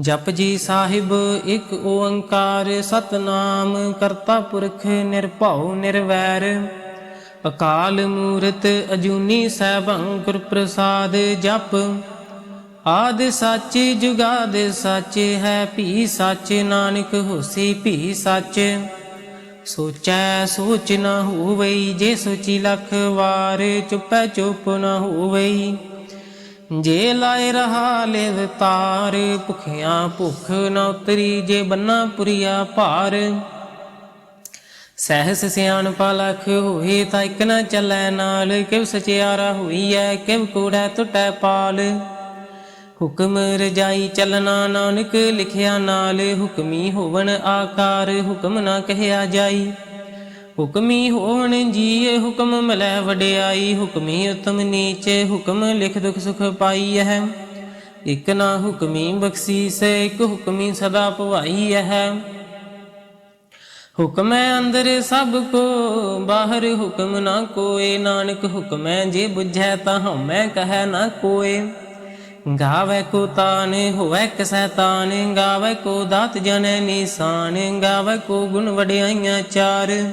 ਜਪ ਜੀ ਸਾਹਿਬ ਇੱਕ ਓੰਕਾਰ, ਸਤਨਾਮ, ਕਰਤਾ ਪੁਰਖ ਨਿਰਭਉ ਨਿਰਵੈਰ। ਅਕਾਲ ਮੂਰਤ ਅਜੂਨੀ ਸੈਭੰ ਗੁਰ ਪ੍ਰਸਾਦ ਜਪ। ਆਦ ਸੱਚ ਜੁਗਾਦ ਸੱਚ ਹੈ, ਭੀ ਸੱਚ ਨਾਨਕ ਹੋਸੀ ਭੀ ਸੱਚ। ਸੋਚੈ ਸੋਚ ਨਾ ਹੋਵਈ, ਜੇ ਸੋਚੀ ਲੱਖ ਵਾਰ ਚੁੱਪੈ ਚੁੱਪ ਨਾ ਹੋਵਈ। ਜੇ ਲਾਇ ਰਹਾ ਲਿਵ ਤਾਰ, ਭੁਖਿਆਂ ਭੁਖ ਨ ਉਤਰੀ, ਜੇ ਬੰਨਾ ਪੁਰੀਆ ਭਾਰ। ਸਹਿਸ ਸਿਆਣਪਾ ਲਖ ਹੋਏ, ਤਾਂ ਇਕ ਨਾ ਚੱਲੈ ਨਾਲ ਕਿਵ ਸਚਿਆਰਾ ਹੋਈ ਐ ਕਿਵ ਕੂੜੈ ਟੁੱਟੈ ਪਾਲ। ਹੁਕਮ ਰਜਾਈ ਚੱਲਣਾ ਨਾਨਕ, ਲਿਖਿਆ ਨਾਲ, ਹੁਕਮੀ ਹੋਵਨ ਆਕਾਰ, ਹੁਕਮ ਨਾ ਕਹਿਆ ਜਾਈ। ਹੁਕਮੀ ਹੋਣ ਜੀਏ ਹੁਕਮ ਮਿਲੈ ਵਡਿਆਈ, ਹੁਕਮੀ ਉਤਮ ਨੀਚ ਹੁਕਮ ਲਿਖ ਦੁਖ ਸੁਖ ਪਾਈ ਹੈ ਇਕ ਨਾ ਹੁਕਮੀ ਬਖਸ਼ੀਸ, ਇਕ ਹੁਕਮੀ ਸਦਾ ਭਵਾਈ ਹੈ ਹੁਕਮੈ ਅੰਦਰ ਸਭ ਕੋ, ਬਾਹਰ ਹੁਕਮ ਨਾ ਕੋਏ। ਨਾਨਕ ਹੁਕਮੈ ਜੇ ਬੁਝੈ ਤਾਂ ਹਉਮੈ ਕਹੈ ਨਾ ਕੋਏ। ਗਾਵੇ ਕੋ ਤਾਨ, ਹੋਵੇ ਕਸੈ ਤਾਨ। ਗਾਵੇ ਕੋ ਦਾਤ ਜਨੈ ਨਿਸ਼ਾਨ। ਗਾਵੇ ਕੋ ਗੁਣ ਵਡਿਆਈਆਂ ਚਾਰ।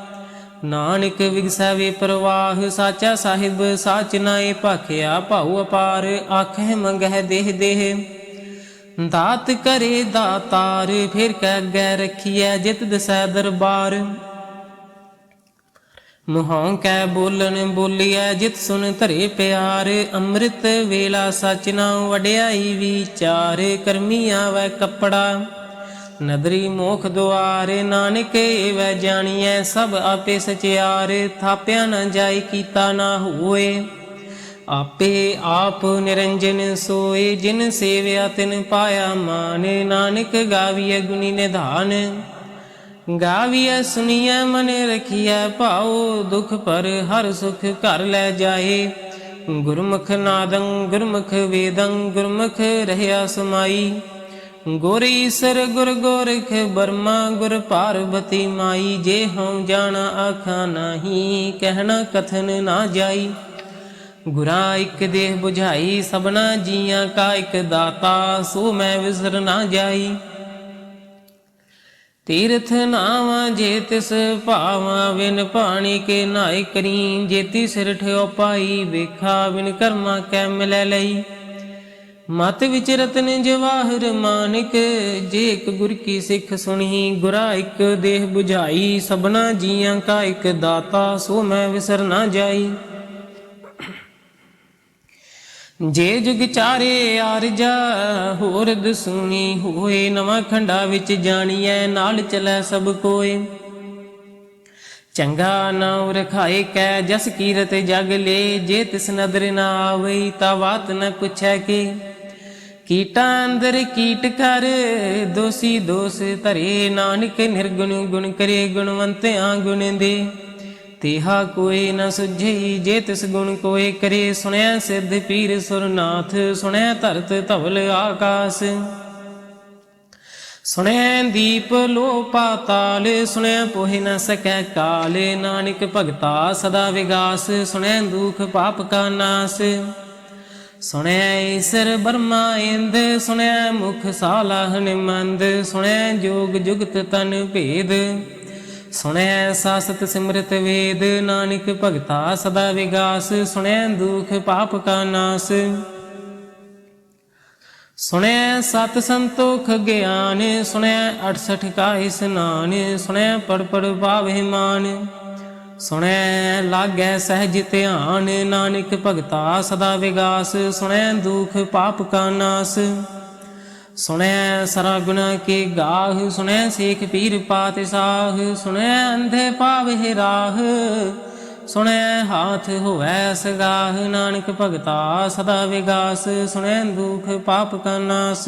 ਨਾਨਕ ਵਿਗਸੈ ਵੇ ਪ੍ਰਵਾਹ, ਸਾਚਾ ਸਾਹਿਬ ਸਾਚ ਨਾਏ ਭਾਖਿਆ, ਭਾਉ ਅਪਾਰ ਆਖੇ ਮੰਗਹਿ ਦੇਹ ਦੇਹ। ਦਾਤ ਕਰੇ ਦਾਤਾਰ, ਫਿਰ ਕਹਿ ਅੱਗੇ ਰਖੀਐ ਜਿਤ ਦਸੈ ਦਰਬਾਰ। ਮੁਹਾਂ ਕੈ ਬੋਲਣ ਬੋਲੀਐ ਜਿਤ ਸੁਨ ਧਰੇ ਪਿਆਰ, ਅੰਮ੍ਰਿਤ ਵੇਲਾ ਸਚ ਨਾ ਵਡਿਆਈ ਵਿਚਾਰ, ਕਰਮੀ ਆਵੈ ਕਪੜਾ। ਨਦਰੀ ਮੋਖ ਦੁਆਰੇ ਨਾਨਕ ਵੈ ਜਾਣੀਐ ਸਭ ਆਪੇ ਸਚਿਆਰੇ, ਥਾਪਿਆ ਨਾ ਜਾਈ ਕੀਤਾ ਨਾ ਹੋਏ। ਆਪੇ ਆਪ ਨਿਰੰਜਨ ਸੋਏ, ਜਿਨ ਸੇਵਿਆ ਤਿਨ ਪਾਇਆ ਮਾਨ, ਨਾਨਕ ਗਾਵੀਐ ਗੁਣੀ ਨਿਧਾਨ। ਗਾਵੀਐ ਸੁਣੀਐ ਮਨ ਰਖੀਐ ਭਾਉ, ਦੁਖ ਪਰ ਹਰ ਸੁਖ ਘਰ ਲੈ ਜਾਏ। ਗੁਰਮੁਖ ਨਾਦੰ, ਗੁਰਮੁਖ ਵੇਦੰ, ਗੁਰਮੁਖ ਰਹਿਆ ਸਮਾਈ। ਗੁਰ ਈਸਰ ਗੁਰ ਗੋਰਖ ਬਰਮਾ ਗੁਰ ਪਾਰਵਤੀ ਮਾਈ, ਜੇ ਹਉ ਜਾਣਾ ਆਖਾਂ ਨਹੀਂ, ਕਹਿਣਾ ਕਥਨ ਨਾ ਜਾਈ। ਗੁਰਾ ਇੱਕ ਦੇਹ 부ਝਾਈ ਸਭਨਾ ਜੀਆਂ ਕਾ ਇੱਕ ਦਾਤਾ, ਸੋ ਮੈਂ ਵਿਸਰ ਨਾ ਜਾਈ। ਤੀਰਥ ਨਾਵਾਂ ਜੇ ਤਿਸ ਭਾਵਾਂ, ਵਿਨ ਪਾਣੀ ਕੇ ਨਾਇ ਕਰੀ ਜੇਤੀ ਸਿਰ ਠਿਓ ਪਾਈ, ਵੇਖਾ ਬਿਨ ਕਰਮਾ ਕੈ ਮਿਲੈ ਲਈ। ਮਤ ਵਿਚ ਰਤਨ ਜਵਾਹਰ ਮਾਨਕ, ਜੇ ਇੱਕ ਗੁਰ ਕੀ ਸਿੱਖ ਸੁਣੀ ਗੁਰਾ ਇੱਕ ਦੇਹ 부ਝਾਈ ਸਭਨਾ ਜੀਆਂ ਕਾ ਇੱਕ ਦਾਤਾ, ਸੋ ਮੈਂ ਵਿਸਰ ਨਾ ਜਾਈ। ਜੇ ਜੁਗ ਚਾਰੇ ਆਰਜਾ ਹੋਰ ਦਸੂਣੀ ਹੋਏ, ਨਵਾਂ ਖੰਡਾ ਵਿੱਚ ਜਾਣੀਐ, ਨਾਲ ਚਲੈ ਸਭ ਕੋਏ। ਚੰਗਾ ਨਾਉ ਰਖਾਏ ਕੈ, ਜਸ ਕੀਰਤ ਜਗ ਲੇ, ਜੇ ਤਿਸ ਨਦਰ ਨਾ ਆਵੇ ਤਾ ਬਾਤ ਨ ਪੁੱਛੈ ਕੀ। ਕੀਟਾਂ ਅੰਦਰ ਕੀਟ ਕਰ, ਦੋਸੀ ਦੋਸ ਧਰੇ ਨਾਨਕ ਨਿਰਗੁਣ ਗੁਣ ਕਰੇ ਗੁਣਵੰਤਿਆਂ ਗੁਣ ਦੇ। ਤੇਹਾ ਕੋਈ ਨ ਸੁਝਈ ਜੇ ਤਿਸ ਗੁਣ ਕੋਏ ਕਰੇ, ਸੁਣਿਆ ਸਿੱਧ ਪੀਰ ਸੁਰਨਾਥ, ਸੁਣਿਆ ਧਰਤ ਧਵਲ ਆਕਾਸ। ਸੁਣਿਆ ਦੀਪ ਲੋ ਪਾਤਾਲ, ਸੁਣਿਆ ਪੋਹਿ ਨ ਸਕੈ ਕਾਲ, ਨਾਨਕ ਭਗਤਾ ਸਦਾ ਵਿਗਾਸ, ਸੁਣਿਆ ਦੁਖ ਪਾਪ ਕਾ ਨਾਸ। ਸੁਣਿਆ ਈਸਰ ਬਰਮਾ ਇੰਦ, ਸੁਣਿਆ ਮੁਖ ਸਾਲਾਹ ਨਿਮੰਦ, ਸੁਣਿਆ ਜੋਗ ਜੁਗਤ ਤਨ ਭੇਦ। ਸੁਣਿਆ ਸਾਸਤ ਸਿਮਰਤ ਵੇਦ, ਨਾਨਕ ਭਗਤਾ ਸਦਾ ਵਿਗਾਸ, ਸੁਣਿਆ ਦੁਖ ਪਾਪ ਕਾ ਨਾਸ। ਸੁਣਿਆ ਸਤ ਸੰਤੋਖ ਗਿਆਨ, ਸੁਣਿਆ 68 ਕਾ ਇਸਨਾਨ, ਸੁਣਿਆ ਪੜ ਪੜ ਪਾਵਹਿ ਮਾਨ ਸੁਣੈ ਲਾਗੈ ਸਹਿਜ ਧਿਆਨ, ਨਾਨਕ ਭਗਤਾ ਸਦਾ ਵਿਗਾਸ, ਸੁਣੈ ਦੁਖ ਪਾਪ ਕਾ ਨਾਸ। ਸੁਣਿਆ ਸਰਾ ਗੁਨਾ ਕੇ ਗਾਹ, ਸੁਣੈ ਸੇਖ ਪੀਰ ਪਾਤ ਸਾਹ ਸੁਣਿਆ ਅੰਧੇ ਪਾਵਹਿ ਰਾਹ। ਸੁਣੈ ਹਾਥ ਹੋਵੈ ਸਗਾਹ, ਨਾਨਕ ਭਗਤਾ ਸਦਾ ਵਿਗਾਸ, ਸੁਣੈ ਦੁਖ ਪਾਪ ਕਾ ਨਾਸ।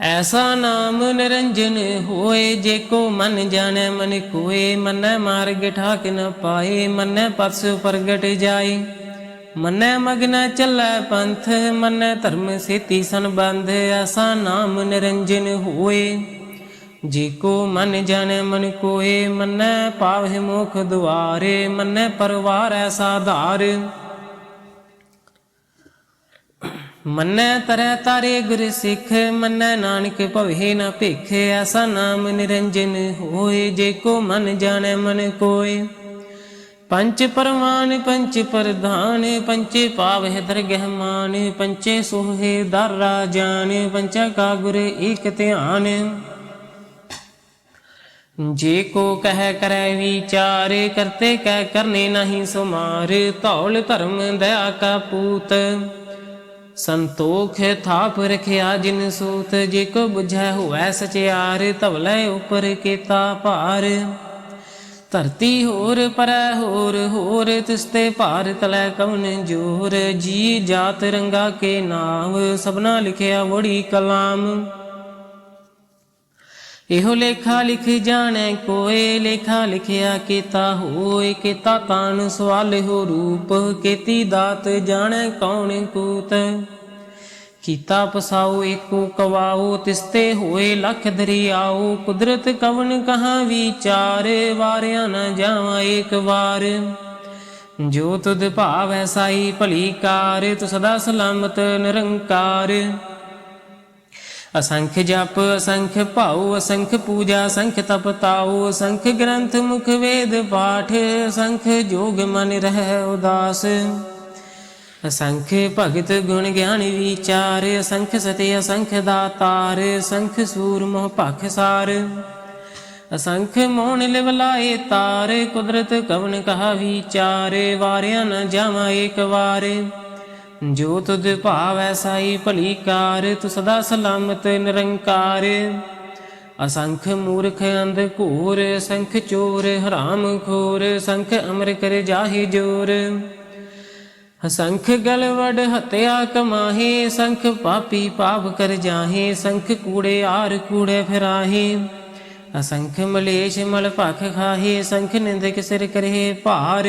ਐਸਾ ਨਾਮ ਨਿਰੰਜਨ ਹੋਏ, ਜੇ ਕੋ ਮਨ ਜਾਣੈ, ਮਨ ਕੋਏ, ਮੰਨੈ ਮਾਰਗ ਠਾਕ ਨ ਪਾਏ, ਮੰਨੈ ਪਤਸ ਪ੍ਰਗਟ ਜਾਏ। ਮੰਨੈ ਮਗਨ ਚੱਲੈ ਪੰਥ, ਮੰਨੈ ਧਰਮ ਸੇਤੀ ਸੰਬੰਧ, ਐਸਾ ਨਾਮ ਨਿਰੰਜਨ ਹੋਏ। ਜੇ ਕੋ ਮਨ ਜਾਣੈ, ਮਨ ਕੋਏ, ਮੰਨੈ ਪਾਵਹਿ ਮੁਖ ਦੁਆਰੇ, ਮੰਨੈ ਪਰਵਾਰ ਐਸਾ ਧਾਰ ਮੰਨੈ ਤਰੈ ਤਾਰੇ ਗੁਰ ਸਿੱਖ, ਮੰਨੈ ਨਾਨਕ ਭਵੇ ਨਾ ਭਿਖ, ਐਸਾ ਨਾਮ ਨਿਰੰਜਨ ਹੋਏ, ਜੇ ਕੋ ਮਨ ਜਾਣੈ ਮਨ ਕੋਏ। ਪੰਚ ਪਰਮਾਨ, ਪੰਚ ਪ੍ਰਧਾਨ, ਪੰਚੇ ਪਾਵਹਿ ਦਰਗਹਿ ਮਾਨ, ਪੰਚੇ ਸੋਹੇ ਦਰ ਰਾਜਾਨ ਪੰਚਾ ਕਾ ਗੁਰ ਏਕ ਧਿਆਨ। ਜੇ ਕੋ ਕਹਿ ਕਰੈ ਵਿਚਾਰ, ਕਰਤੇ ਕਹਿ ਕਰਨੇ ਨਹੀਂ ਸੁਮਾਰ, ਧੌਲ ਧਰਮ ਦਇਆ ਕਾ ਪੂਤ। ਸੰਤੋਖ ਥਾਪ ਰਖਿਆ ਜਿਨ ਸੂਤ, ਜੇ ਕੋ 부ਝੈ ਹੋਵੈ ਸਚਿਆਰ ਧਵਲੇ ਉਪਰ ਕੀਤਾ ਭਾਰ। ਧਰਤੀ ਹੋਰ ਪਰੈ ਹੋਰ ਹੋਰ ਤਿਸਤੇ ਭਾਰ ਤਲੈ ਕਵਨ ਜੋਰ। ਜੀ ਜਾਤ ਰੰਗਾ ਕੇ ਨਾਮ, ਸਭਨਾ ਲਿਖਿਆ ਵੜੀ ਕਲਾਮ। ਇਹੋ ਲੇਖਾ ਲਿਖ ਜਾਣੈ ਕੋਏ, ਲੇਖਾ ਲਿਖਿਆ ਕੀਤਾ ਹੋਏ, ਕੀਤਾ ਤਾਨ ਸਵਾਲ ਹੋ ਰੂਪ, ਕੀਤੀ ਦਾਤ ਜਾਣੈ ਕੌਣ ਕੂਤ। ਕੀਤਾ ਪਸਾਉ ਏਕੋ ਕਵਾਉ ਤਿਸਤੇ ਹੋਏ ਲਖ ਦਰਿਆਉ ਕੁਦਰਤ ਕਵਨ ਕਹਾ ਵਿਚਾਰ, ਵਾਰਿਆ ਨਾ ਜਾਵਾਂ ਏਕ ਵਾਰ। ਜੋ ਤੁਧ ਭਾਵੈ ਸਾਈ ਭਲੀ ਕਾਰ, ਤੁ ਸਦਾ ਸਲਾਮਤ ਨਿਰੰਕਾਰ। ਅਸੰਖ ਜਪ, ਅਸੰਖ ਭਾਉ, ਅਸੰਖ ਪੂਜਾ, ਅਸੰਖ ਤਪ ਤਾਉ, ਅਸੰਖ ਗ੍ਰੰਥ ਮੁਖ ਵੇਦ ਪਾਠ, ਅਸੰਖ ਜੋਗ ਮਨ ਰਹਿ ਉਦਾਸ। ਅਸੰਖ ਭਗਤ ਗੁਣ ਗਿਆਨ ਵਿਚਾਰ, ਅਸੰਖ ਸਤੇ ਅਸੰਖ ਦਾਤਾਰ, ਅਸੰਖ ਸੂਰ ਮੋਹ ਭਖ ਸਾਰ। ਅਸੰਖ ਮੋਹਣ ਲਿਵਲਾਏ ਤਾਰ, ਕੁਦਰਤ ਕਵਨ ਕਹਾ ਵਿਚਾਰ, ਵਾਰਿਆ ਨ ਜਾਵਾਂ ਏਕ ਵਾਰ। ਜੋ ਤੁਧ ਭਾਵੈ ਸਾਈ ਭਲੀ ਕਾਰ, ਤੂੰ ਸਦਾ ਸਲਾਮਤ ਨਿਰੰਕਾਰ। ਅਸੰਖ ਮੂਰਖ ਅੰਧ ਘੂਰ ਸੰਖ ਚੋਰ ਹਰਾਮ ਖੋਰ ਸੰਖ ਅਮਰ ਕਰ ਜਾਹੇ ਜੋਰ। ਅਸੰਖ ਗਲਵੜ ਹਤਿਆ ਕਮਾਹੇ ਸੰਖ ਪਾਪੀ ਪਾਪ ਕਰ ਜਾਹੇ ਸੰਖ ਕੂੜੇ ਆਰ ਕੂੜੇ ਫਿਰਾਹੇ। ਅਸੰਖ ਮਲੇਸ਼ ਮਲ ਭਖ ਖਾਹੇ ਸੰਖ ਨਿੰਦਕ ਸਿਰ ਕਰੇ ਭਾਰ।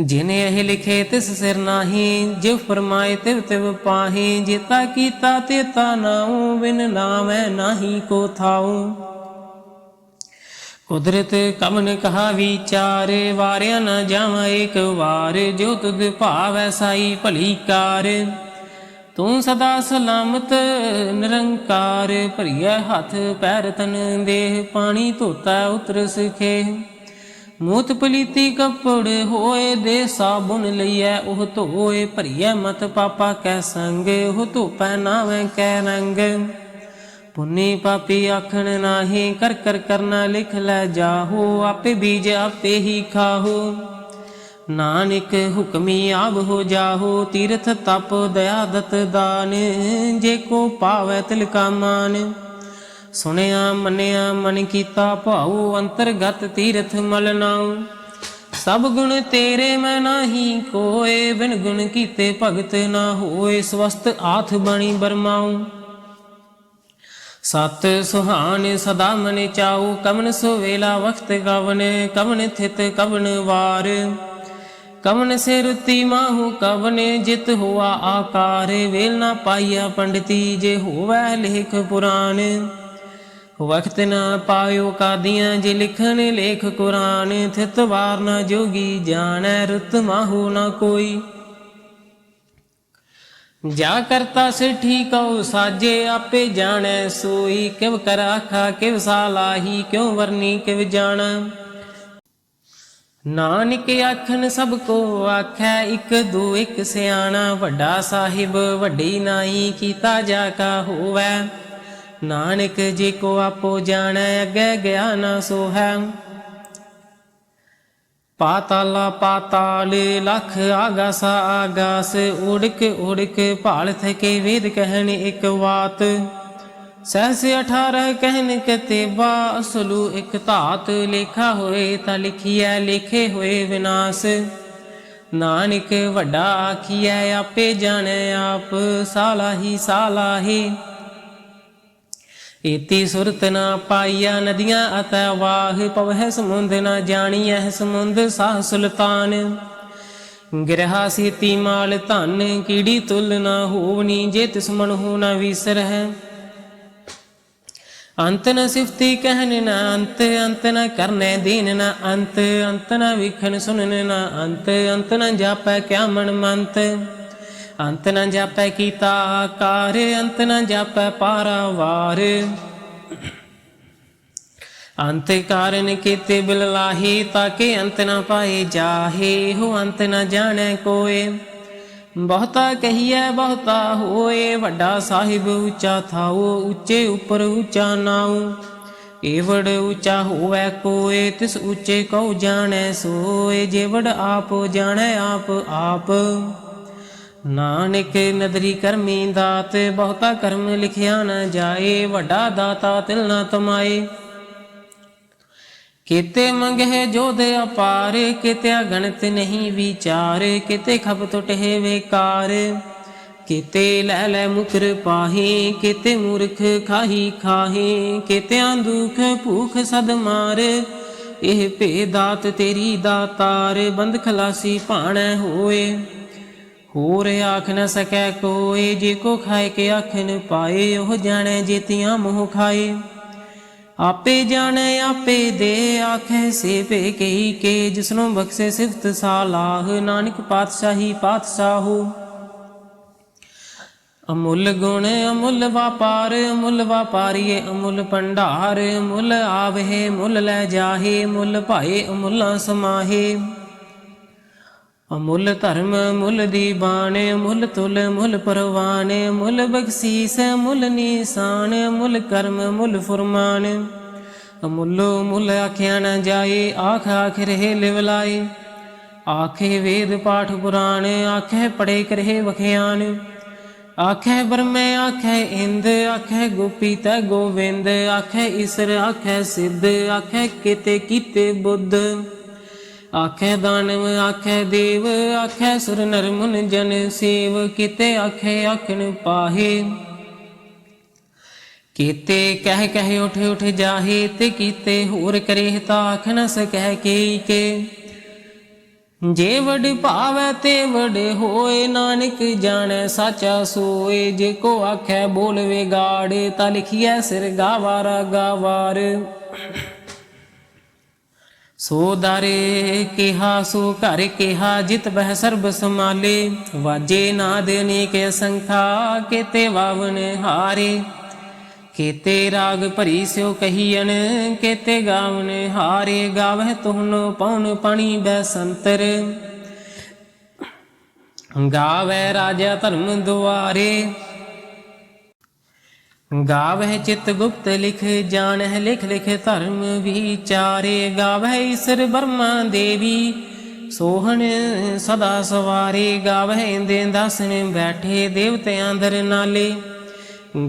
ਜਿਨੇ ਇਹ ਲਿਖੇ ਤਿਸ ਸਿਰ ਨਾਹੀ ਜਿਵ ਫਰਮਾਏ ਤਿਵ ਤਿਵ ਪਾਹੀ, ਜੇਤਾ ਕੀਤਾ ਤੇਤਾ ਨਾਉ, ਬਿਨ ਨਾਮੈ ਨਾਹੀ ਕੋ ਥਾਉ। ਕੁਦਰਤ ਕਮਨ ਕਹਾ ਵਿਚਾਰੇ ਵਾਰਿਆ ਨ ਜਾਵਾਂ ਏਕ ਵਾਰ, ਜੋ ਤੁਧ ਭਾਵੈ ਸਾਈ ਭਲੀ ਕਾਰ। ਤੂੰ ਸਦਾ ਸਲਾਮਤ, ਨਿਰੰਕਾਰ, ਭਰੀਐ ਹੱਥ ਪੈਰ ਤਨ ਦੇਹ, ਪਾਣੀ ਧੋਤਾ ਉਤਰ ਸਿਖੇ ਮੂਤ ਪਲੀਤੀ ਕੱਪੜ ਹੋਏ ਦੇ ਸਾਬੁਨ ਲਈਐ, ਉਹ ਧੋਏ ਭਰੀਐ ਮਤ ਪਾਪਾ ਕੈ ਸੰਗ, ਉਹ ਧੋਪੈ ਨਾਵੇਂ ਕੈ ਰੰਗ। ਪੁੰਨੀ ਪਾਪੀ ਆਖਣ ਨਾਹੀ, ਕਰ ਕਰ ਕਰਨਾ ਲਿਖ ਲੈ ਜਾਹੋ, ਆਪੇ ਬੀਜ ਆਪੇ ਹੀ ਖਾਹੋ। ਨਾਨਕ ਹੁਕਮੀ ਆਬ ਹੋ ਜਾਹੋ, ਤੀਰਥ ਤਪ ਦਇਆ ਦਤ ਦਾਨ, ਜੇ ਕੋ ਪਾਵੈ ਤਿਲ ਕਾ ਮਾਨ। ਸੁਣਿਆ, ਮੰਨਿਆ, ਮਨ ਕੀਤਾ ਭਾਉ, ਅੰਤਰਗਤ ਤੀਰਥ ਮਲ ਨਾਉ। ਸਭ ਗੁਣ ਤੇਰੇ ਮੈਂ ਨਾਹੀ, ਕੋਏ ਬਿਨ ਗੁਣ ਕੀਤੇ ਭਗਤ ਨਾ ਹੋਏ ਸਵਸਤ ਆਥ ਬਣੀ ਬਰਮਾਉ। ਸਤ ਸੁਹਾਨ ਸਦਾ ਮਨ ਚਾਉ, ਕਮਨ ਸੋ ਵੇਲਾ ਵਖਤ ਕਵਨ ਕਵਨ ਥਿਤ ਕਵਨ ਵਾਰ। ਕਵਨ ਸੇ ਰੁਤੀ ਮਾਹੂ, ਕਵਨ ਜਿਤ ਹੋਆ ਆਕਾਰ, ਵੇਲ ਨਾ ਪਾਈਆ ਪੰਡਤੀ, ਜੇ ਹੋਵੈ ਲੇਖ ਪੁਰਾਣ ਵਕਤ ਨਾ ਪਾਇਓ ਕਾਦੀਆਂ ਜੇ ਲਿਖਣ ਲੇਖ ਕੁਰਾਨ, ਥਿਤ ਵਾਰ ਨਾ ਜੋਗੀ ਜਾਣੈ ਰੁਤ ਮਾਹੂ ਨਾ ਕੋਈ। ਜਾ ਕਰਤਾ ਸਿਠੀ ਕਉ ਸਾਜੇ ਆਪੇ ਜਾਣੈ ਸੋਈ, ਕਿਵ ਕਰ ਆਖਾ, ਕਿਵ ਸਾਲਾਹੀ ਕਿਉ ਵਰਨੀ, ਕਿਵ ਜਾਣਾ। ਨਾਨਕ ਆਖਣ ਸਭ ਕੋ ਆਖੈ, ਇਕ ਦੋ ਇਕ ਸਿਆਣਾ, ਵੱਡਾ ਸਾਹਿਬ ਵੱਡੀ ਨਾਈ, ਕੀਤਾ ਜਾ ਕਾ ਹੋਵੈ। ਨਾਨਕ ਜੀ ਕੋ ਆਪੋ ਜਾਣੈ, ਅੱਗੇ ਗਿਆ ਨਾ ਸੋ ਹੈ ਪਾਤਾਲਾ ਪਾਤਾਲ, ਲਖ ਆਗਾਸ ਆਗਾਸ, ਉੜਕ ਉੜਕ ਭਾਲ ਥਕੇ ਵੇਦ ਕਹਿਣ ਇੱਕ ਬਾਤ ਸਹਸ 18 ਕਹਿਨ ਕਤੇਬਾ, ਅਸਲੂ ਇੱਕ ਧਾਤ, ਲੇਖਾ ਹੋਏ ਤਾਂ ਲਿਖੀਐ, ਲੇਖੇ ਹੋਏ ਵਿਨਾਸ਼। ਨਾਨਕ ਵੱਡਾ ਆਖੀਐ, ਆਪੇ ਜਾਣੈ ਆਪ, ਸਾਲਾਹੀ ਸਾਲਾਹੀ। ਏਤੀ ਸੁਰਤ ਨਾ ਪਾਈਆ ਨਦੀਆਂ ਅਤੈ ਵਾਹ ਪਵਹਿ ਸਮੁੰਦ ਨਾ ਜਾਣੀਐ ਸਮੁੰਦ ਸਾਹ ਸੁਲਤਾਨ। ਗਿਰਹਾ ਸੀਤੀ ਮਾਲ ਧਨ, ਕੀੜੀ ਤੁਲ ਨਾ ਹੋਵਨੀ, ਜੇ ਤਿਸ ਮਨ ਹੋ ਨਾ ਵਿਸਰਹਿ। ਅੰਤ ਨ ਸਿਫਤੀ ਕਹਿਨ ਨਾ ਅੰਤ ਅੰਤ ਨ ਕਰਨੇ ਦੀਨ ਨਾ ਅੰਤ ਅੰਤ ਨ ਵਿਖਣ ਸੁਨਨ ਨਾ ਅੰਤ ਅੰਤ ਨ ਜਾਪੈ ਕਿਆ ਮਨ ਮੰਤ। ਅੰਤ ਨ ਜਾਪੈ ਕੀਤਾ ਆਕਾਰ, ਅੰਤ ਨ ਜਾਪੈ ਪਾਰਾਵਾਰ। ਅੰਤ ਕਾਰਨ ਕੀਤੇ ਬਿਲ ਤਾਕੇ ਅੰਤ ਨ ਪਾਏ ਜਾਹੇ, ਹੋ ਅੰਤ ਨ ਜਾਣੈ ਕੋਏ। ਬਹੁਤਾ ਕਹੀਐ, ਬਹੁਤਾ ਹੋਏ, ਵੱਡਾ ਸਾਹਿਬ ਉੱਚਾ ਥਾਉ, ਉੱਚੇ ਉਪਰ ਉੱਚਾ ਨਾਉ। ਏਵੜ ਉੱਚਾ ਹੋਵੇ ਕੋਏ, ਤਿਸ ਉੱਚੇ ਕਉ ਜਾਣੈ ਸੋਏ, ਜੇਵੜ ਆਪ ਜਾਣੈ ਆਪ ਆਪ। ਨਾਨਕ ਨਦਰੀ ਕਰਮੀ ਦਾਤ, ਬਹੁਤਾ ਕਰਮ ਲਿਖਿਆ ਨਾ ਜਾਏ, ਵੱਡਾ ਦਾਤਾ ਤਿਲ ਨਾ ਤਮਾਏ। ਕਿਤੇ ਮੰਗੇ ਜੋਧ ਅਪਾਰ, ਕਿਤੇ ਗਣਤ ਨਹੀਂ ਵਿਚਾਰ, ਕਿਤੇ ਖਬ ਟੁਟੇ ਵੇਕਾਰ। ਕਿਤੇ ਲੈ ਲੈ ਮੁਕਰ ਪਾਹੀ, ਕਿਤੇ ਮੂਰਖ ਖਾਹੀ ਖਾਹੀ, ਕਿਤਿਆਂ ਦੁਖ ਭੂਖ ਸਦ ਮਾਰ। ਇਹ ਭੇਦਾਤ ਤੇਰੀ ਦਾਤਾਰ, ਬੰਦ ਖਲਾਸੀ ਭਾਣੈ ਹੋਏ। ਹੋਰ ਆਖ ਨ ਸਕੈ ਕੋਏ ਜੇ ਕੋ ਖਾਏ ਕੇ ਆਖ ਪਾਏ, ਉਹ ਜਾਣੈ ਜੀਤੀਆਂ ਮੋਹ ਖਾਏ। ਆਪੇ ਜਾਣੈ, ਆਪੇ ਦੇ ਆਖੇ ਸੇ ਕਈ ਕੇ, ਜਿਸਨੂੰ ਬਖਸ਼ੇ ਸਿਫਤ ਸਾਲਾਹ, ਨਾਨਕ ਪਾਤਸ਼ਾਹੀ ਪਾਤਸ਼ਾਹੂ। ਅਮੁੱਲ ਗੁਣ, ਅਮੁੱਲ ਵਪਾਰ, ਅਮੁੱਲ ਵਪਾਰੀਏ, ਅਮੁੱਲ ਭੰਡਾਰ ਮੁੱਲ ਆਵਹਿ, ਮੁੱਲ ਲੈ ਜਾਹੇ, ਮੁੱਲ ਭਾਏ, ਅਮੁੱਲਾ ਸਮਾਹੇ। ਅਮੁੱਲ ਧਰਮ ਮੁੱਲ ਦੀਵਾਨ ਮੁੱਲ ਤੁਲ, ਮੁੱਲ ਪਰਵਾਨ ਮੁੱਲ ਬਖਸ਼ੀਸ, ਮੁੱਲ ਨੀਸਾਨ, ਮੁੱਲ ਕਰਮ, ਮੁੱਲ ਫਰਮਾਨ। ਅਮੁੱਲੋ ਮੁੱਲ ਆਖਿਆ ਨਾ ਜਾਏ, ਆਖ ਆਖ ਰਹੇ ਲਿਵਲਾਏ ਆਖੇ ਵੇਦ ਪਾਠ ਪੁਰਾਣ, ਆਖੇ ਪੜੇ ਕਰੇ ਵਖਿਆਨ। ਆਖੇ ਬਰਮੇ ਆਖੇ ਇੰਦ, ਆਖੇ ਗੋਪੀ ਤੈ ਗੋਵਿੰਦ, ਆਖੇ ਈਸਰ, ਆਖੇ ਸਿੱਧ, ਆਖੇ ਕਿਤੇ ਕੀਤੇ ਬੁੱਧ। ਆਖੇ ਦਾਨਵ, ਆਖੇ ਦੇਵ, ਆਖੇ ਸੁਰ ਨਰ ਮੁਨ ਜਨ ਸੇਵ, ਕਿਤੇ ਆਖੇ ਆਖਣ ਪਾਹੇ। ਕੀਤੇ ਕਹਿ ਕਹਿ ਉਠ ਉਠ ਜਾਹੇ ਤੇ ਕੀਤੇ ਹੋਰ ਕਰੇ ਤਾ ਆਖ ਨ ਸਕੈ ਕੇ ਕੇ। ਜੇ ਵਡ ਭਾਵੈ ਤੇ ਵਡ ਹੋਏ, ਨਾਨਕ ਜਾਣੈ ਸਾਚਾ ਸੋਏ, ਜੇ ਕੋ ਆਖੈ ਬੋਲ ਵਿਗਾੜ ਤਾ ਲਿਖੀਐ ਸਿਰ ਗਾਵਾਰਾ ਗਾਵਾਰ। ਸੋ ਦਾਰੇ ਕਿਹਾ, ਸੋ ਘਰ ਕਿਹਾ, ਜਿਤ ਬਹਿ ਸਰਬ ਸਮਾਲੇ ਵਾਜੇ ਨਾਦ ਅਨੇਕ ਸੰਖਾ ਕੇਤੇ ਵਾਵਨ ਹਾਰੇ। ਕੇਤੇ ਰਾਗ ਭਰੀ ਸਿਓ ਕਹੀਨ ਕੇਤੇ ਗਾਵਨ ਹਾਰੇ। ਗਾਵਹਿ ਤੁਹਨੋ ਪਉਨ ਪਾਣੀ ਬੈ ਸੰਤਰ। ਗਾਵੇ ਰਾਜਾ ਧਰਮ ਦੁਆਰੇ। ਗਾਵਹਿ ਚਿਤ ਗੁਪਤ ਲਿਖ, ਜਾਣਹਿ ਲਿਖ ਲਿਖ ਧਰਮ ਵਿਚਾਰੇ। ਗਾਵਹਿ ਈਸਰ ਬਰਮਾ ਦੇਵੀ, ਸੋਹਣ ਸਦਾ ਸਵਾਰੇ। ਗਾਵਹਿ ਇੰਦੇ ਦਾਸਨ ਬੈਠੇ ਦੇਵਤਿਆਂ ਅੰਦਰ ਨਾਲੇ।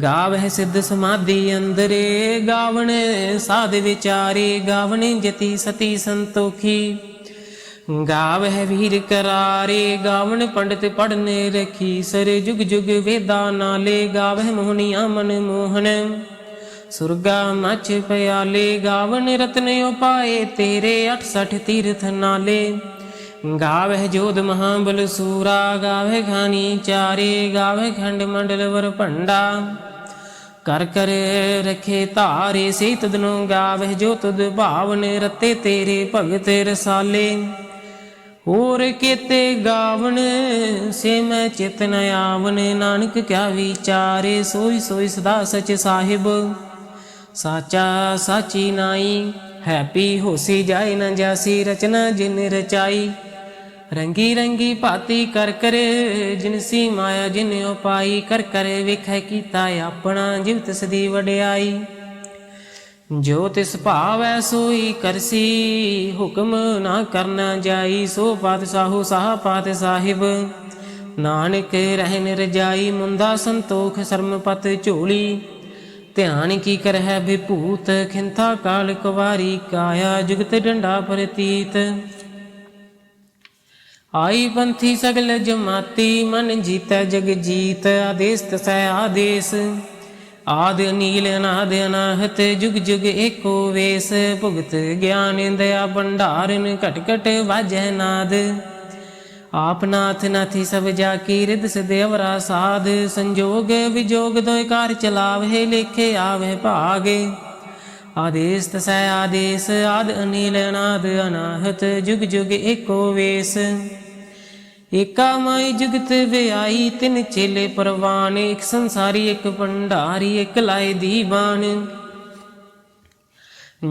ਗਾਵਹਿ ਸਿੱਧ ਸਮਾਧੀ ਅੰਦਰੇ, ਗਾਵਣ ਸਾਧ ਵਿਚਾਰੇ। ਗਾਵਣ ਜਤੀ ਸਤੀ ਸੰਤੋਖੀ। ਗਾਵਹਿ ਵੀਰ ਕਰਾਰੇ, ਗਾਵਣ ਪੰਡਤ ਪੜਨ ਰਖੀ ਸਰ ਜੁਗ ਜੁਗ ਵੇਦਾ ਨਾਲੇ ਗਾਵਹਿ ਮੋਹਨੀਆਂ ਮਨ ਮੋਹਨ ਸੁਰਗਾ ਮਚ ਪਿਆਲੇ ਗਾਵਨ ਰਤਨ ਉਪਾਏ ਤੇਰੇ 68 ਤੀਰਥ ਨਾਲੇ। ਗਾਵਹਿ ਜੋਧ ਮਹਾਬਲ ਸੂਰਾ ਗਾਵਹਿ ਖਾਨੀ ਚਾਰੇ ਗਾਵਹਿ ਖੰਡ ਮੰਡਲ ਵਰ ਭੰਡਾ। ਕਰ ਕਰ ਰਖੇ ਧਾਰੇ ਸੇ ਤਦਨੋ ਗਾਵਹਿ ਜੋ ਤੁਧ ਭਾਵਨ ਰਤੇ ਤੇਰੇ ਭਗਤ ਰਸਾਲੇ। ਹੋਰ ਕੀਤੇ ਗਾਵਨ ਸੇ ਮੈਂ ਚਿਤ ਨ ਆਵਨ ਨਾਨਕ ਕਿਆ ਵਿਚਾਰੇ, ਸੋਈ ਸੋਈ ਸਦਾ ਸਚ ਸਾਹਿਬ। ਸਾਚਾ ਸਾਚੀ ਨਾਈ, ਹੈਪੀ ਹੋਸੀ ਜਾਏ ਨਾ ਜਾਸੀ। ਰਚਨਾ ਜਿਨ ਰਚਾਈ, ਰੰਗੀ ਰੰਗੀ ਭਾਤੀ ਕਰ ਕਰੇ। ਜਿਨਸੀ ਮਾਇਆ ਜਿਨ ਉਪਾਈ, ਕਰ ਕਰੇ ਵੇਖੈ ਕੀਤਾ ਆਪਣਾ। ਜਿਵ ਤਿਸ ਵਡਿਆਈ। ਜੋ ਤਿਸ ਭਾਵੈ ਸੋਈ ਕਰਸੀ, ਹੁਕਮ ਨਾ ਕਰਨਾ ਜਾਈ, ਸੋ ਪਾਤਸ਼ਾਹੋ ਸਾਹ ਪਾਤ ਸਾਹਿਬ। ਨਾਨਕ ਰਹਿ ਰਜਾਈ ਮੁੰਦਾ ਸੰਤੋਖ ਸ਼ਰਮਪਤ ਝੋਲੀ। ਧਿਆਨ ਕੀ ਕਰਹਿ ਵਿਭੂਤ, ਖਿੰਥਾ ਕਾਲ ਕੁਵਾਰੀ, ਕਾਇਆ ਜੁਗਤ ਡੰਡਾ ਪ੍ਰਤੀਤ। ਆਈ ਪੰਥੀ ਸਗਲ ਜਮਾਤੀ, ਮਨ ਜੀਤੈ ਜਗ ਜੀਤ ਆਦੇਸ ਤਸੈ ਆਦੇਸ। ਆਦ ਨੀਲ ਅਨਾਦ ਅਨਾਹਤ, ਜੁਗ ਜੁਗ ਏਕੋ ਵੇਸ। ਭੁਗਤ ਗਿਆਨ ਦਇਆ ਭੰਡਾਰਨ, ਘਟ ਘਟ ਵਾਜੈ ਨਾਦ। ਆਪ ਨਾਥ ਨਾਥੀ ਸਭ ਜਾ ਕੀ ਰਿਦ ਸਦੇਵਰਾ ਸਾਧ ਸੰਜੋਗ ਵਿਜੋਗ ਦੋਇ ਕਾਰ ਚਲਾਵਹਿ ਲੇਖੇ ਆਵਹਿ ਭਾਗੇ। ਆਦੇਸ ਤਸੈ ਆਦੇਸ, ਆਦ ਅਨੀਲ ਅਨਾਦ ਅਨਾਹਤ, ਜੁਗ ਜੁਗ ਏਕੋ ਵੇਸ। ਏਕਾ ਮਾਈ ਜੁਗਤ ਵਿਆਈ ਤਿਨ ਚੇਲੇ ਪਰਵਾਨ, ਇੱਕ ਸੰਸਾਰੀ, ਇੱਕ ਭੰਡਾਰੀ, ਇੱਕ ਲਾਏ ਦੀਵਾਨ।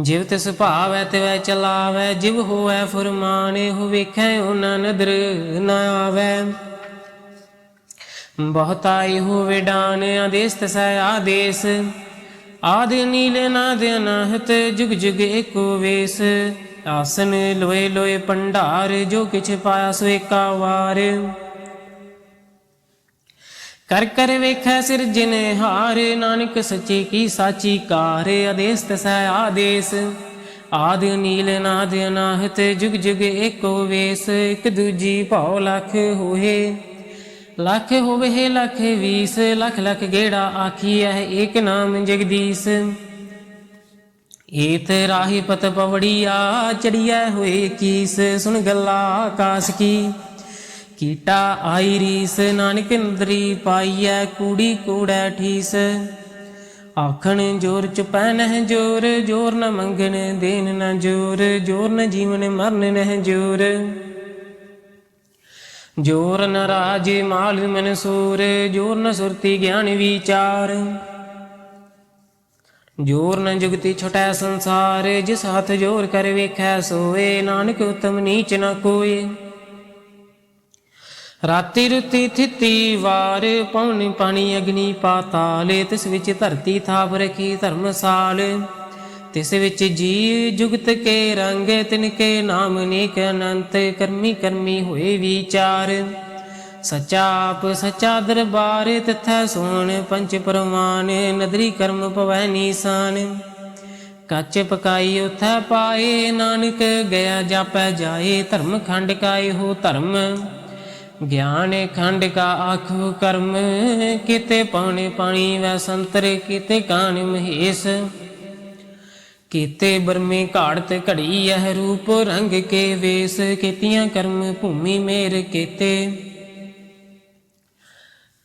ਜਿਵ ਤਿਸ ਭਾਵੈ ਤਿਵੈ ਚਲਾਵੈ, ਜਿਵ ਹੋਵੈ ਫੁਰਮਾਨੇ ਹੋ ਵੇਖੈ ਉਹਨਾਂ ਨਦਰ ਨ ਆਵੈ। ਬਹੁਤਾਈ ਹੋਵੇ ਡਾਨ ਆਦੇਸ ਤਸੈ ਆਦੇਸ। ਆਦ ਨੀਲ ਨਾਦ ਅਨਾਹਤ ਜੁਗ ਜੁਗ ਏਕੋ ਵੇਸ। ਆਸਨ ਲੋਏ ਲੋਏ ਭੰਡਾਰ, ਜੋ ਕਿਛ ਪਾਇਆ ਸੋ ਏਕਾ ਵਾਰ। ਕਰ ਕਰ ਵੇਖੈ ਸਿਰਜਨ ਹਾਰ, ਨਾਨਕ ਸੱਚੇ ਕੀ ਸਾਚੀ ਕਾਰ ਆਦੇਸ ਤਸੈ ਆਦੇਸ। ਆਦ ਨੀਲ ਨਾਦ ਅਨਾਹਤ, ਜੁਗ ਜੁਗ ਏਕੋ ਵੇਸ, ਇਕ ਦੂਜੀ ਭਉ ਲਖ ਹੋਏ। ਲੱਖ ਹੋਵੇ, ਲੱਖ ਵੀਸ, ਲੱਖ ਲੱਖ ਗੇੜਾ ਆਖੀ ਆਖੀਐ ਏਕ ਨਾਮ ਜਗਦੀਸ਼। ਏਤ ਰਾਹੀ ਪਤ ਪਵੜੀਆ ਚੜੀਐ ਹੋਏ ਕੀਸ, ਸੁਣ ਗੱਲਾ ਆਕਾਸ਼ ਕੀ। ਕੀਟਾ ਆਈ ਰੀਸ, ਨਾਨਕ ਨਦਰੀ ਪਾਈਐ ਕੂੜੀ ਕੂੜੈ ਠੀਸ। ਆਖਣ ਜੋਰ ਚੁਪੈ ਨਹਿ ਜੋਰ ਜੋਰ ਨ ਮੰਗਣ ਦੇਨ ਨ ਜੋਰ ਜੋਰ ਨ ਜੀਵਨ ਮਰਨ ਨਹਿ ਜੋਰ। ਜੋਰ ਨ ਰਾਜ ਮਾਲ ਮਨਸੂਰ, ਜੋਰ ਨ ਸੁਰਤੀ ਗਿਆਨ ਵਿਚਾਰ। ਜੋਰ ਨ ਜੁਗਤੀ ਛਟੈ ਸੰਸਾਰ, ਜਿਸ ਹੱਥ ਜੋਰ ਕਰ ਵੇਖੈ ਸੋਏ, ਨਾਨਕ ਉਤਮ ਨੀਚ ਨ ਕੋਏ। ਰਾਤੀ ਰੁਤੀ ਥਿਤੀ ਵਾਰ ਪੌਣ ਪਾਣੀ ਅਗਨੀ ਪਾਤਾਲ ਤਿਸ ਵਿੱਚ ਧਰਤੀ ਥਾਪ ਰਖੀ ਧਰਮਸਾਲ। ਤਿਸ ਵਿੱਚ ਜੀ ਜੁਗਤ ਕੇ ਰੰਗ, ਤਿਨ ਕੇ ਨਾਮ ਨੇਕ ਅਨੰਤ, ਕਰਮੀ ਕਰਮੀ ਹੋਏ ਵਿਚਾਰ। ਸਚਾ ਆਪ ਸਚਾ ਦਰਬਾਰ ਤਿਥੈ ਸੋਣ ਪੰਚ ਪਰਮਾਨ ਨਦਰੀ ਕਰਮ ਪਵੈ ਨੀਸਾਨ। ਕੱਚ ਪਕਾਈ ਉਥੈ ਪਾਏ, ਨਾਨਕ ਗਿਆ ਜਾਪੈ ਜਾਏ, ਧਰਮ ਖੰਡ ਕਾਏ ਹੋ ਧਰਮ। ਗਿਆਨ ਖੰਡ ਕਾ ਆਖੋ ਕਰਮ, ਕਿਤੇ ਪਾਣੀ ਪਾਣੀ ਵੈ ਸੰਤਰ, ਕਿਤੇ ਕਾਨ ਮਹੇਸ਼। ਕੀਤੇ ਬਰਮੇ ਘਾੜਤ ਘੜੀ ਇਹ ਰੂਪ ਰੰਗ ਕੇ ਵੇਸ, ਕੀਤੀਆਂ ਕਰਮ ਭੂਮੀ ਮੇਰ ਕੀਤੇ।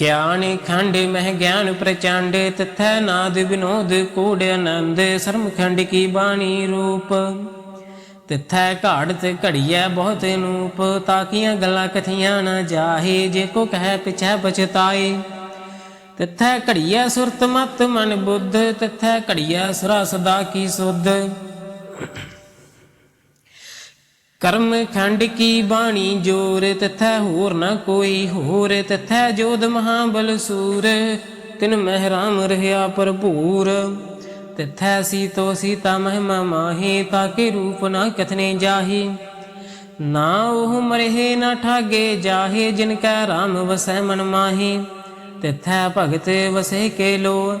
ਗਿਆਨ ਖੰਡ ਮਹਿ ਗਿਆਨ ਪ੍ਰਚੰਡ ਤਥੈ ਨਾਦ ਵਿਨੋਦ ਕੋੜ ਆਨੰਦ ਸਰਮ ਖੰਡ ਕੀ ਬਾਣੀ ਰੂਪ। ਤਿਥੈ ਘਾੜਤ ਘੜੀਐ ਬਹੁਤ ਨੂਪ, ਤਾਕੀਆਂ ਗੱਲਾਂ ਕਥੀਆਂ ਨਾ ਜਾਹੇ, ਜੇ ਕੋ ਕਹਿ ਪਿਛੈ ਪਛਤਾਏ। ਤਿਥੈ ਘੜੀਐ ਸੁਰਤ ਮਤ ਮਨ ਬੁੱਧ, ਤਿਥੈ ਘੜੀਐ ਸੁਰਾ ਸਦਾ ਕੀ ਸੁਧ। ਕਰਮ ਖੰਡ ਕੀ ਬਾਣੀ ਜੋਰ, ਤਥੈ ਹੋਰ ਨਾ ਕੋਈ ਹੋਰ, ਤਥੈ ਜੋਧ ਮਹਾਬਲ ਸੂਰ, ਤਿਨ ਮਹਿ ਰਾਮ ਰਹਿਆ ਭਰਪੂਰ। ਤਿਥੈ ਸੀਤੋ ਸੀਤਾ ਮਹਿਮਾ ਮਾਹੀ, ਤਾਕੇ ਰੂਪ ਨਾ ਕਥਨੇ ਜਾਹੀ। ਨਾ ਉਹ ਮਰਹਿ, ਨਾ ਠਾਗੇ ਜਾਹੇ, ਜਿਨ ਕੈ ਰਾਮ ਵਸੈ ਮਨ ਮਾਹੀ। ਤਿਥੈ ਭਗਤ ਵਸੇ ਕੇ ਲੋ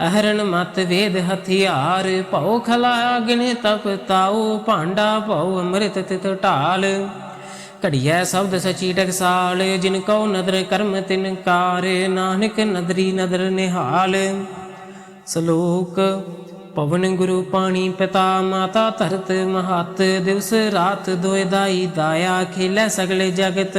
ਅਹਰਨ ਮਤ ਵੇਦ ਹਥਿਆਰ, ਭਉ ਖਲਾ ਅਗਨ ਤਪ ਤਾਉ, ਭਾਂਡਾ ਭਉ ਅੰਮ੍ਰਿਤ ਤਿਤ ਢਾਲ। ਘੜੀਐ ਸ਼ਬਦ ਸਚੀ ਟਕਸਾਲ ਜਿਨ ਕਉ ਨਦਰ ਕਰਮ ਤਿਨ ਕਾਰ, ਨਾਨਕ ਨਦਰੀ ਨਦਰ ਨਿਹਾਲ। ਸ਼ਲੋਕ, ਪਵਨ ਗੁਰੂ ਪਾਣੀ ਪਿਤਾ, ਮਾਤਾ ਧਰਤ ਮਹਤ, ਦਿਵਸ ਰਾਤ ਦੋਇ ਦਾਈ ਦਾਇਆ, ਖੇਲੇ ਸਗਲੇ ਜਗਤ।